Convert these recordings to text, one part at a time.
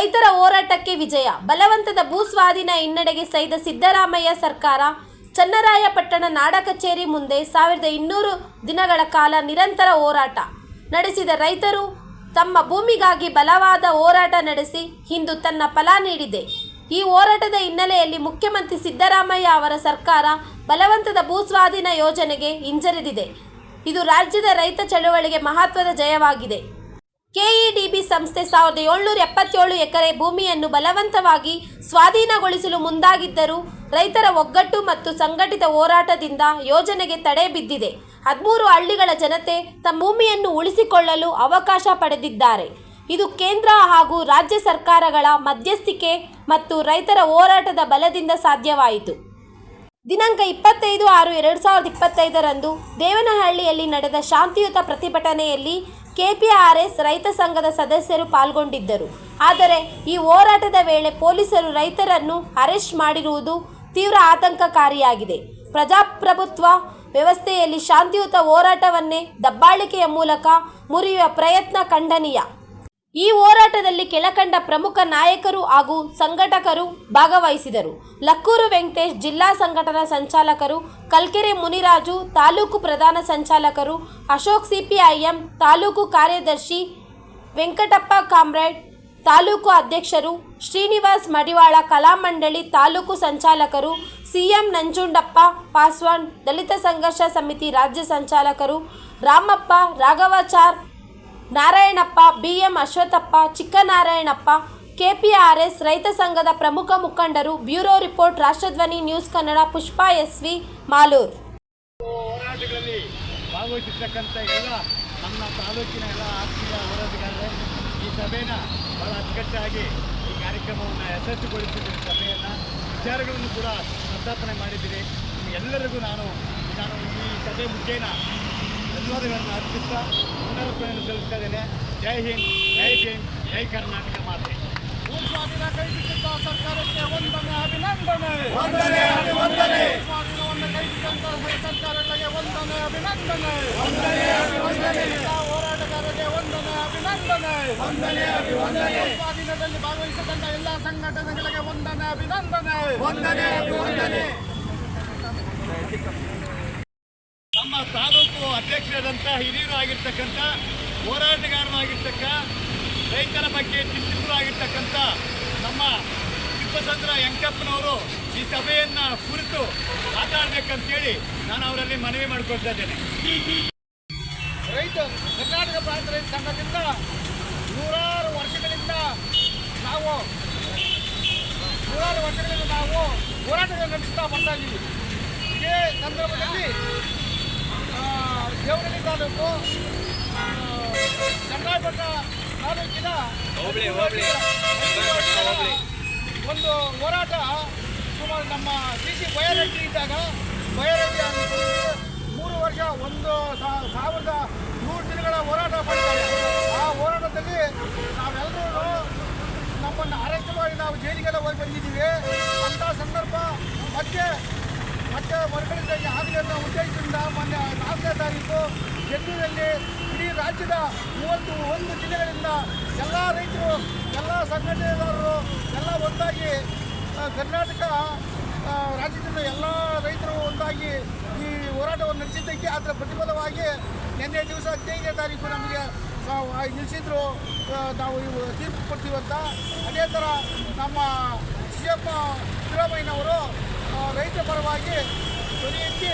ರೈತರ ಹೋರಾಟಕ್ಕೆ ವಿಜಯ. ಬಲವಂತದ ಭೂಸ್ವಾಧೀನ ಹಿನ್ನಡೆಗೆ ಸೈದ ಸಿದ್ದರಾಮಯ್ಯ ಸರ್ಕಾರ ಚನ್ನರಾಯಪಟ್ಟಣ ನಾಡ ಕಚೇರಿ ಮುಂದೆ ಸಾವಿರದ ಇನ್ನೂರು ದಿನಗಳ ಕಾಲ ನಿರಂತರ ಹೋರಾಟ ನಡೆಸಿದ ರೈತರು ತಮ್ಮ ಭೂಮಿಗಾಗಿ ಬಲವಾದ ಹೋರಾಟ ನಡೆಸಿ ಇಂದು ತನ್ನ ಫಲ ನೀಡಿದೆ. ಈ ಹೋರಾಟದ ಹಿನ್ನೆಲೆಯಲ್ಲಿ ಮುಖ್ಯಮಂತ್ರಿ ಸಿದ್ದರಾಮಯ್ಯ ಅವರ ಸರ್ಕಾರ ಬಲವಂತದ ಭೂಸ್ವಾಧೀನ ಯೋಜನೆಗೆ ಹಿಂಜರಿದಿದೆ. ಇದು ರಾಜ್ಯದ ರೈತ ಚಳವಳಿಗೆ ಮಹತ್ವದ ಜಯವಾಗಿದೆ. ಕೆಇಡಿಬಿ ಸಂಸ್ಥೆ ಸಾವಿರದ ಏಳ್ನೂರ ಎಪ್ಪತ್ತೇಳು ಎಕರೆ ಭೂಮಿಯನ್ನು ಬಲವಂತವಾಗಿ ಸ್ವಾಧೀನಗೊಳಿಸಲು ಮುಂದಾಗಿದ್ದರೂ ರೈತರ ಒಗ್ಗಟ್ಟು ಮತ್ತು ಸಂಘಟಿತ ಹೋರಾಟದಿಂದ ಯೋಜನೆಗೆ ತಡೆ ಬಿದ್ದಿದೆ. ಹದಿಮೂರು ಹಳ್ಳಿಗಳ ಜನತೆ ತಮ್ಮ ಭೂಮಿಯನ್ನು ಉಳಿಸಿಕೊಳ್ಳಲು ಅವಕಾಶ ಪಡೆದಿದ್ದಾರೆ. ಇದು ಕೇಂದ್ರ ಹಾಗೂ ರಾಜ್ಯ ಸರ್ಕಾರಗಳ ಮಧ್ಯಸ್ಥಿಕೆ ಮತ್ತು ರೈತರ ಹೋರಾಟದ ಬಲದಿಂದ ಸಾಧ್ಯವಾಯಿತು. ದಿನಾಂಕ ಇಪ್ಪತ್ತೈದು ಆರು ಎರಡು ಸಾವಿರದ ಇಪ್ಪತ್ತೈದರಂದು ದೇವನಹಳ್ಳಿಯಲ್ಲಿ ನಡೆದ ಶಾಂತಿಯುತ ಪ್ರತಿಭಟನೆಯಲ್ಲಿ ಕೆಪಿಆರ್ಎಸ್ ರೈತ ಸಂಘದ ಸದಸ್ಯರು ಪಾಲ್ಗೊಂಡಿದ್ದರು. ಆದರೆ ಈ ಹೋರಾಟದ ವೇಳೆ ಪೊಲೀಸರು ರೈತರನ್ನು ಅರೆಸ್ಟ್ ಮಾಡಿರುವುದು ತೀವ್ರ ಆತಂಕಕಾರಿಯಾಗಿದೆ. ಪ್ರಜಾಪ್ರಭುತ್ವ ವ್ಯವಸ್ಥೆಯಲ್ಲಿ ಶಾಂತಿಯುತ ಹೋರಾಟವನ್ನೇ ದಬ್ಬಾಳಿಕೆಯ ಮೂಲಕ ಮುರಿಯುವ ಪ್ರಯತ್ನ ಖಂಡನೀಯ. ಈ ಹೋರಾಟದಲ್ಲಿ ಕೆಳಕಂಡ ಪ್ರಮುಖ ನಾಯಕರು ಹಾಗೂ ಸಂಘಟಕರು ಭಾಗವಹಿಸಿದರು. ಲಕ್ಕೂರು ವೆಂಕಟೇಶ್ ಜಿಲ್ಲಾ ಸಂಘಟನಾ ಸಂಚಾಲಕರು, ಕಲ್ಕೆರೆ ಮುನಿರಾಜು ತಾಲೂಕು ಪ್ರಧಾನ ಸಂಚಾಲಕರು, ಅಶೋಕ್ ಸಿಪಿಐಎಂ ತಾಲೂಕು ಕಾರ್ಯದರ್ಶಿ ವೆಂಕಟಪ್ಪ ಕಾಮ್ರೇಡ್, ತಾಲೂಕು ಅಧ್ಯಕ್ಷರು ಶ್ರೀನಿವಾಸ್ ಮಡಿವಾಳ ಕಲಾಮಂಡಳಿ ತಾಲೂಕು ಸಂಚಾಲಕರು ಸಿಎಂ ನಂಜುಂಡಪ್ಪ, ಪಾಸ್ವಾನ್ ದಲಿತ ಸಂಘರ್ಷ ಸಮಿತಿ ರಾಜ್ಯ ಸಂಚಾಲಕರು ರಾಮಪ್ಪ, ರಾಘವಾಚಾರ್ ನಾರಾಯಣಪ್ಪ, ಬಿಎಂ ಅಶ್ವಥಪ್ಪ ಚಿಕ್ಕನಾರಾಯಣಪ್ಪ, ಕೆಪಿಆರ್ಎಸ್ ರೈತ ಸಂಘದ ಪ್ರಮುಖ ಮುಖಂಡರು, bureau report, Rashtradhwani, news Kannada, Pushpa SV, Malur. ಹೋರಾಟಗಳಲ್ಲಿ ಭಾಗವಹಿಸಿರ್ತಕ್ಕಂಥ ಎಲ್ಲ ನಮ್ಮ ತಾಲೂಕಿನ ಎಲ್ಲ ಆತ್ಮೀಯ ಈ ಸಭೆನ ಬಹಳ ಅಚ್ಚುಕಟ್ಟಾಗಿ ಈ ಕಾರ್ಯಕ್ರಮವನ್ನು ಯಶಸ್ವಿಗೊಳಿಸಿದ್ದೀರಿ ಸಭೆಯನ್ನು. ವಿಚಾರಗಳನ್ನು ಕೂಡ ಪ್ರಸ್ತಾಪನೆ ಮಾಡಿದ್ದೀರಿ. ಎಲ್ಲರಿಗೂ ನಾನು ನಾನು ಈ ಸಭೆ ಮುಖೇನ ಧನ್ಯವಾದಗಳನ್ನು ಅರ್ಪಿಸ್ತಾ ಪುನರ್ಪಣೆಯನ್ನು ಸಲ್ಲಿಸ್ತಾ ಇದ್ದೇನೆ. ಜೈ ಹಿಂದ್ ಜೈ ಭೀಮ್ ಜೈ ಕರ್ನಾಟಕ ಮಾತೆ. ಭೂಸ್ವಾಧೀನ ಕೈ ಬಿಟ್ಟಿದ್ದ ಸರ್ಕಾರಕ್ಕೆ ವಂದನೆ ಅಭಿನಂದನೆ. ವಂದನೆ ಅಭಿವಂದನೆ ಸ್ವಾಧೀನವನ್ನು ಕೈ ಬಿಟ್ಟಂತ ಸರ್ಕಾರಗಳಿಗೆ ವಂದನೆ ಅಭಿನಂದನೆ. ವಂದನೆ ಅಭಿವಂದನೆ ಹೋರಾಟಗಾರರಿಗೆ ವಂದನೆ ಅಭಿನಂದನೆ. ವಂದನೆ ಅಭಿವಂದನೆ ಸ್ವಾಧೀನದಲ್ಲಿ ಭಾಗವಹಿಸಿದಂತ ಎಲ್ಲ ಸಂಘಟನೆಗಳಿಗೆ ವಂದನೆ ಅಭಿನಂದನೆ. ನಮ್ಮ ತಾಲೂಕು ಅಧ್ಯಕ್ಷರಾದಂಥ ಹಿರಿಯರು ಆಗಿರ್ತಕ್ಕಂಥ ಹೋರಾಟಗಾರರಾಗಿರ್ತಕ್ಕ, ರೈತರ ಬಗ್ಗೆ ಚಿಂತಿತರಾಗಿರ್ತಕ್ಕಂಥ ನಮ್ಮ ತಿಪ್ಪಸಂದ್ರ ಯಂಕಪ್ಪನವರು ಈ ಸಭೆಯನ್ನು ಕುರಿತು ಮಾತಾಡಬೇಕಂತೇಳಿ ನಾನು ಅವರಲ್ಲಿ ಮನವಿ ಮಾಡಿಕೊಳ್ತಾ ಇದ್ದೇನೆ. ರೈತ ಕರ್ನಾಟಕ ಪ್ರಾಂತ ರೈತ ಸಂಘದಿಂದ ನೂರಾರು ವರ್ಷಗಳಿಂದ ನಾವು ನೂರಾರು ವರ್ಷಗಳಿಂದ ನಾವು ಹೋರಾಟಗಳನ್ನು ನಡೆಸ್ತಾ ಬರ್ತಾ ಇದೇ ಸಂದರ್ಭದಲ್ಲಿ ದೇವನಹಳ್ಳಿ ತಾಲೂಕು ಚನ್ನರಾಯಪಟ್ಟಣ ತಾಲೂಕಿನ ಒಂದು ಹೋರಾಟ ಸುಮಾರು ನಮ್ಮ ಸಿ ಸಿ ಬಯರೆಡ್ಡಿ ಇದ್ದಾಗ ಬಯರೆಡ್ಡಿ ಅಂತ ಮೂರು ವರ್ಷ ಒಂದು ಸಾವಿರದ ನೂರು ದಿನಗಳ ಹೋರಾಟ ಮಾಡಿದ್ದಾರೆ ಆ ಹೋರಾಟದಲ್ಲಿ ನಾವೆಲ್ಲರೂ ನಮ್ಮನ್ನು ಅರೆಸ್ಟ್ ಮಾಡಿ ನಾವು ಜೈಲಿಗೆಲ್ಲ ಹೋಗಿ ಬಂದಿದ್ದೀವಿ. ಅಂಥ ಸಂದರ್ಭ ಮತ್ತೆ ಮತ್ತೆ ಮರುಕಳಿಸಿದ ಹಾದಿಯನ್ನು ಉದ್ದೇಶದಿಂದ ಮೊನ್ನೆ ನಾಲ್ಕನೇ ತಾರೀಕು ಜಮ್ಮುವಿನಲ್ಲಿ ಇಡೀ ರಾಜ್ಯದ ಮೂವತ್ತು ಒಂದು ಜಿಲ್ಲೆಗಳಿಂದ ಎಲ್ಲ ರೈತರು, ಎಲ್ಲ ಸಂಘಟನೆದಾರರು, ಎಲ್ಲ ಒಂದಾಗಿ ಕರ್ನಾಟಕ ರಾಜ್ಯದಿಂದ ಎಲ್ಲ ರೈತರು ಒಂದಾಗಿ ಈ ಹೋರಾಟವನ್ನು ನಡೆಸಿದ್ದಕ್ಕೆ ಅದರ ಪ್ರತಿಫಲವಾಗಿ ನಿನ್ನೆ ದಿವಸ ಹದಿನೈದನೇ ತಾರೀಕು ನಮಗೆ ನಿಲ್ಲಿಸಿದ್ರು ನಾವು ಇವು ತೀರ್ಪು ಕೊಡ್ತೀವಂತ ಅದೇ ಥರ ನಮ್ಮ ಸಿ ಎಂ ಸಿದ್ದರಾಮಯ್ಯನವರು ರೈತ ಪರವಾಗಿ ಧ್ವನಿಯೆತ್ತಿ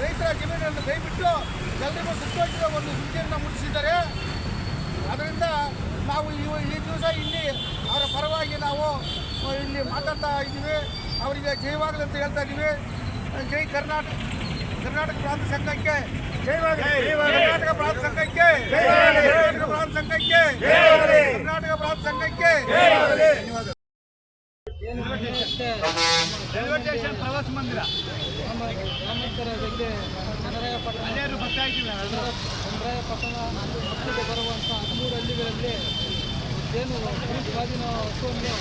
ರೈತರ ಜಮೀನನ್ನು ದಯವಿಟ್ಟು ಎಲ್ಲರಿಗೂ ಸಂತೋಷದ ಒಂದು ಸುದ್ದಿಯನ್ನು ಮುಟ್ಟಿಸಿದ್ದಾರೆ ಅದರಿಂದ ನಾವು ಈ ದಿವಸ ಇಲ್ಲಿ ಅವರ ಪರವಾಗಿ ನಾವು ಇಲ್ಲಿ ಮಾತಾಡ್ತಾ ಇದ್ದೀವಿ. ಅವರಿಗೆ ಜಯವಾಗಲಿ ಅಂತ ಹೇಳ್ತಾ ಇದ್ದೀವಿ. ಜೈ ಕರ್ನಾಟಕ ಕರ್ನಾಟಕ ಪ್ರಾಂತ ಸಂಘಕ್ಕೆ ಕರ್ನಾಟಕ ಪ್ರಾಂತ ಸಂಘಕ್ಕೆ ಕರ್ನಾಟಕ ಪ್ರಾಂತ ಸಂಘಕ್ಕೆ ಕರ್ನಾಟಕ ಪ್ರಾಂತ ಸಂಘಕ್ಕೆ ಧನ್ಯವಾದ ರೈಲ್ವೆ ಸ್ಟೇಷನ್ ಪ್ರವಾಸ ಮಂದಿರ. ನಮ್ಮ ಚನ್ನರಾಯಪಟ್ಟಣ ಅಲ್ಲೇರು ಬರ್ತಾ ಇದ್ದೀವಿ. ಹತ್ತಿರ ಬರುವಂಥ ಹದಿಮೂರು ಹಳ್ಳಿಗಳಲ್ಲಿ ಏನು ಸ್ವಾಧೀನ ಹಕ್ಕನ್ನು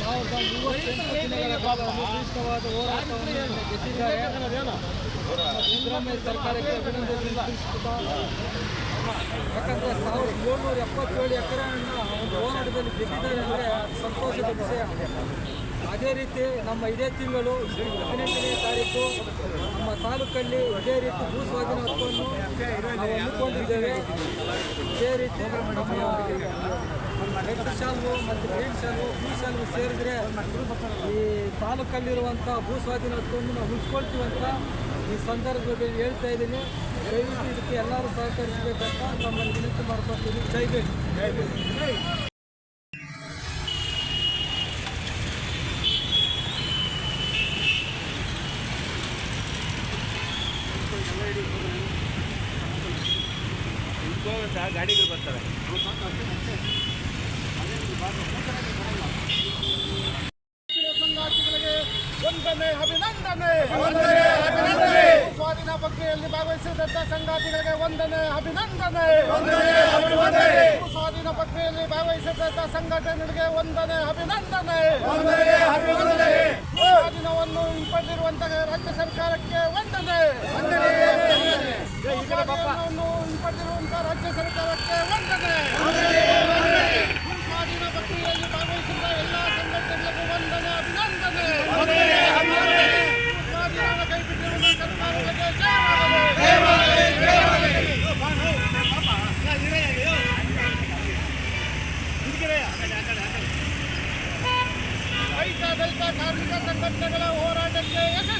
ಸಾವಿರದ ಮೂವತ್ತೆಂಟು ದಿನಗಳ ಕಾಲ ನಿರ್ದಿಷ್ಟವಾದ ಹೋರಾಟವನ್ನು ಗೆದ್ದಿದ್ದಾರೆ ಸಿದ್ದರಾಮಯ್ಯ ಸರ್ಕಾರಕ್ಕೆ ಅಭಿನಂದನೆ ಯಾಕಂದರೆ ಸಾವಿರದ ಏಳ್ನೂರ ಎಪ್ಪತ್ತೇಳು ಎಕರೆಯನ್ನು ಒಂದು ಹೋರಾಟದಲ್ಲಿ ಗೆದ್ದಿದ್ದಾರೆ ಅಂದರೆ ಸಂತೋಷದ ವಿಷಯ. ಅದೇ ರೀತಿ ನಮ್ಮ ಇದೇ ತಿಂಗಳು ಹದಿನೆಂಟನೇ ತಾರೀಕು ನಮ್ಮ ತಾಲೂಕಲ್ಲಿ ಇದೇ ರೀತಿ ಭೂ ಸ್ವಾಧೀನ ಹಕ್ಕನ್ನು ನಾವು ಹಮ್ಮಿಕೊಂಡಿದ್ದೇವೆ. ಇದೇ ರೀತಿ ರೆಡ್ ಶಾಲು ಮತ್ತು ಗ್ರೀನ್ ಶಾಲು ಬ್ಲೂ ಶಾಲು ಸೇರಿದರೆ ಈ ತಾಲೂಕಲ್ಲಿರುವಂಥ ಭೂ ಸ್ವಾಧೀನ ಹಕ್ಕನ್ನು ನಾವು ಉಳಿಸ್ಕೊಳ್ತೀವಿ ಅಂತ ಈ ಸಂದರ್ಭದಲ್ಲಿ ಹೇಳ್ತಾ ಇದ್ದೀನಿ. ದಯವಿಟ್ಟು ಇದಕ್ಕೆ ಎಲ್ಲರೂ ಸಹಕರಿಸಬೇಕಂತ ನಮ್ಮಲ್ಲಿ ವಿನಂತಿ ಮಾಡ್ಕೊಳ್ತೀನಿ. ಜೈ ಭೀಮ್. ಗಾಡಿಗಳು ಬರ್ತವೆ ವಂದನೆ ಅಭಿನಂದನೆ. ಸ್ವಾಧೀನ ಪ್ರಕ್ರಿಯೆಯಲ್ಲಿ ಭಾಗವಹಿಸಿದಂತ ಸಂಗಾತಿಗಳಿಗೆ ವಂದನೆ ಅಭಿನಂದನೆ. ಸ್ವಾಧೀನ ಪ್ರಕ್ರಿಯೆಯಲ್ಲಿ ಭಾಗವಹಿಸಿದಂತ ಸಂಘಟನೆಗಳಿಗೆ ವಂದನೆ ಅಭಿನಂದನೆ. ಸ್ವಾಧೀನವನ್ನು ಹಿಂಪಡೆದಿರುವಂತಹ ರಾಜ್ಯ ಸರ್ಕಾರಕ್ಕೆ ವಂದನೆ ವಂದನೆ ಸ್ವಾಧೀನವನ್ನು ಹಿಂಪಡೆದಿರುವಂತಹ ರಾಜ್ಯ ಸರ್ಕಾರಕ್ಕೆ ವಂದನೆ ಸ್ವಾಧೀನ ಪ್ರಕ್ರಿಯೆಯಲ್ಲಿ ಭಾಗವಹಿಸಿದ ಎಲ್ಲ ಸಂಘಟನೆಗಳಿಗೂ ವಂದನೆ ಅಭಿನಂದನೆ ಸ್ವಾಧೀನ ಕೈಬಿಟ್ಟಿರುವ ಸರ್ಕಾರಗಳಿಗೆ ಜಯವಾಗಲಿ ರೈತ ದಲಿತ ಕಾರ್ಮಿಕ ಸಂಘಟನೆಗಳ ಹೋರಾಟಕ್ಕೆ ಯಶಸ್ವಿಯಾಯಿತು ಸ್ವಾಧೀನ ಪ್ರಕ್ರಿಯೆಯನ್ನು ಯಶಸ್ವಿ ಮಾಡಿದ್ದೇವೆ ಸ್ವಾಧೀನ ಪ್ರಕ್ರಿಯೆಯನ್ನು ಯಶಸ್ವಿ ಮಾಡಿದ್ದೇವೆ ಸ್ವಾಧೀನ ಪ್ರಕ್ರಿಯೆಯಲ್ಲಿ ಸೇರಿದ ಎಲ್ಲ ಸಂಘಟನೆಗಳಿಗೆ ವಂದನೆ ಅಭಿನಂದನೆ ಸ್ವಾಧೀನ ಪ್ರಕ್ರಿಯೆಯಲ್ಲಿ ಸೇರಿದ ಎಲ್ಲ ಸಂಘಟನೆಗಳಿಗೆ ವಂದನೆ